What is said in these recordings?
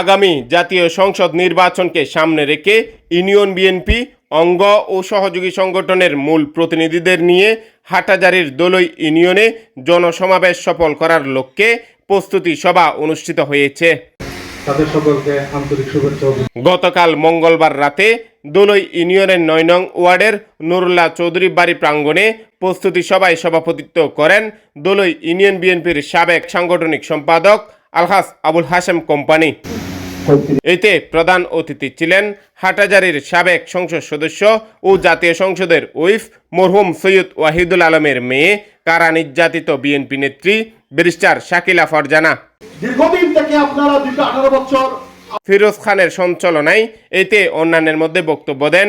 আগামী জাতীয় সংসদ নির্বাচনকে সামনে রেখে ইউনিয়ন বিএনপি অঙ্গ ও সহযোগী সংগঠনের মূল প্রতিনিধিদের নিয়ে হাটাজারির দোলই ইউনিয়নে জনসমাবেশ সফল করার লক্ষ্যে প্রস্তুতি সভা অনুষ্ঠিত হয়েছে। তাদের সকলকে আন্তরিক শুভেচ্ছা গতকাল মঙ্গলবার রাতে দোলই ইউনিয়নের নয় নং ওয়ার্ডের নুরুল্লাহ চৌধুরী বাড়ি প্রাঙ্গণে প্রস্তুতি সভায় সভাপতিত্ব করেন দোলই ইউনিয়ন বিএনপির সাবেক সাংগঠনিক সম্পাদক আলহাস আবুল হাশেম কোম্পানি। এতে প্রধান অতিথি ছিলেন হাটাজারির সাবেক সংসদ সদস্য ও জাতীয় সংসদের উইফ মরহুম সৈয়দ ওয়াহিদুল আলমের মেয়ে কারা নির্যাতিত বিএনপি নেত্রী ব্যারিস্টার শাকিলা ফরজানা। দীর্ঘদিন থেকে আপনারা দীর্ঘ আঠারো বছর ফিরোজ খানের সঞ্চালনায় এতে অন্যান্যের মধ্যে বক্তব্য দেন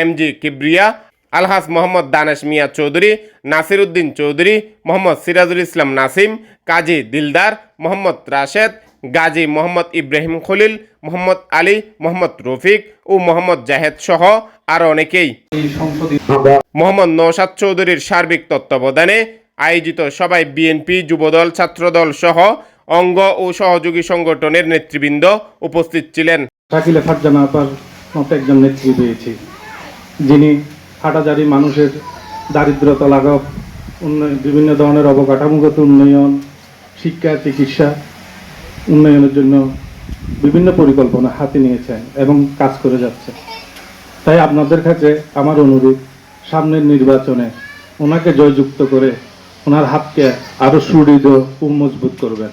এম জি কিবরিয়া আলহাস মোহাম্মদ দানেশ মিয়া চৌধুরী নাসির উদ্দিন চৌধুরী, মোহাম্মদ সিরাজুল ইসলাম নাসিম, কাজী দিলদার, মোহাম্মদ রাশেদ, গাজী মোহাম্মদ ইব্রাহিম খলিল, মোহাম্মদ আলী, মোহাম্মদ রফিক ও মোহাম্মদ জাহেদ সহ আরও অনেকেই। মোহাম্মদ নৌসাদ চৌধুরীর সার্বিক তত্ত্বাবধানে আয়োজিত সভায় বিএনপি যুবদল, ছাত্রদল সহ অঙ্গ ও সহযোগী সংগঠনের নেতৃবৃন্দ উপস্থিত ছিলেন। শাকিলে ফারজানা আপার মতো একজন যিনি হাটাজারি মানুষের দারিদ্রতা লাঘব, উন্নয়ন, বিভিন্ন ধরনের অবকাঠামোগত উন্নয়ন, শিক্ষা, চিকিৎসা, উন্নয়নের জন্য বিভিন্ন পরিকল্পনা হাতে নিয়েছেন এবং কাজ করে যাচ্ছে। তাই আপনাদের কাছে আমার অনুরোধ, সামনের নির্বাচনে ওনাকে জয়যুক্ত করে ওনার হাতকে আরও সুদৃঢ় ও মজবুত করবেন।